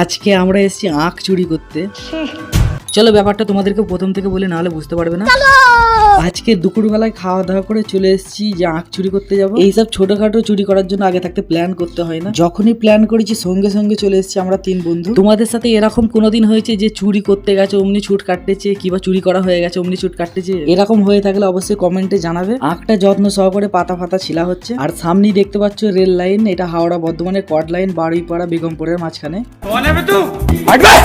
আজকে আমরা এসেছি আখ চুরি করতে। চলো ব্যাপারটা তোমাদেরকে প্রথম থেকে বলে নাহলে বুঝতে পারবে না। আজকে দুপুরবেলায় খাওয়া দাওয়া করে চলে এসেছি যে আখ চুরি করতে যাব। এইসব ছোটখাটো চুরি করার জন্য আগে থাকতে প্ল্যান করতে হয় না। যখনই প্ল্যান করেছি সঙ্গে সঙ্গে চলে এসেছি আমরা তিন বন্ধু। তোমাদের সাথে এরকম কোনোদিন হয়েছে যে চুরি করতে গেছে অমনি ছুট কাটতেছে কিবা চুরি করা হয়ে গেছে অমনি ছুট কাটতেছে? এরকম হয়ে থাকলে অবশ্যই কমেন্টে জানাবে। আখটা যত্ন সহকারে পাতা ফাতা ছিলা হচ্ছে। আর সামনেই দেখতে পাচ্ছ রেল লাইন এটা হাওড়া বর্ধমানের কট লাইন বারুইপাড়া বেগমপুরের মাঝখানে।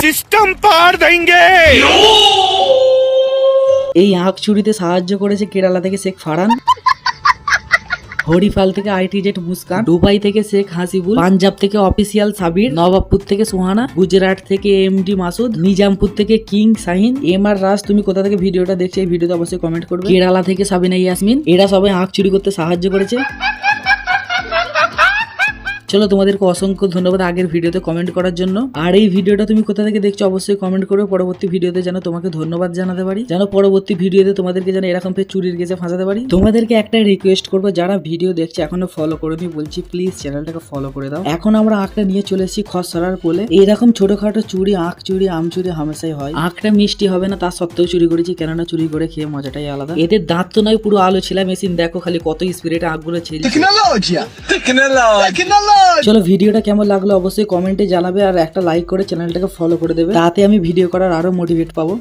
সিস্টেম পার দেঙ্গে এই আখ চুরিতে সাহায্য করেছে কেরালা থেকে শেখ ফারান হরিফাল থেকে আইটি জেট মুস্কান। দুবাই থেকে শেখ হাসিবুল। পাঞ্জাব থেকে অফিসিয়াল সাবির। নবাবপুর থেকে সোহানা। গুজরাট থেকে এমডি মাসুদ। নিজামপুর থেকে king Shahin. M R Raj, তুমি কোথা থেকে ভিডিওটা দেখছ এই ভিডিওতে অবশ্যই কমেন্ট করবে। কেরালা থেকে সাবিনা ইয়াসমিন। এরা সবাই আঁক চুরি করতে সাহায্য করেছে। চলো তোমাদেরকে অসংখ্য ধন্যবাদ আগের ভিডিওতে কমেন্ট করার জন্য। আর এই ভিডিওটা তুমি কোথা থেকে দেখছ অবশ্যই কমেন্ট করো পরবর্তী ভিডিওতে যেন তোমাকে ধন্যবাদ জানাতে পারি। যেন পরবর্তী ভিডিওতে তোমাদেরকে যেন এরকম ফের চুরির গেছে ফাঁসাতে পারি। তোমাদেরকে একটা রিকোয়েস্ট করব যারা ভিডিও দেখছে এখনও ফলো করোনি বলছি প্লিজ চ্যানেলটাকে ফলো করে দাও। এখন আমরা আঁকটা নিয়ে চলে এসেছি খসড়ার পোলে এইরকম ছোটখাটো চুরি আঁক চুরি আম চুরি হামেশাই হয়। আঁকটা মিষ্টি হবে না তা সত্ত্বেও চুরি করেছি কেননা চুরি করে খেয়ে মজাটাই আলাদা। এদের দাঁত তো নয় পুরো আলো ছিলা মেশিন দেখো খালি কত স্পিরিটে আঁকগুলো ছিল টেকনোলজি টেকনোলজি চলো ভিডিওটা কেমন লাগল অবশ্যই কমেন্টে জানাবে আর একটা লাইক করে চ্যানেলটাকে ফলো করে দেবে। তাতে আমি ভিডিও করার আরও মোটিভেট পাবো।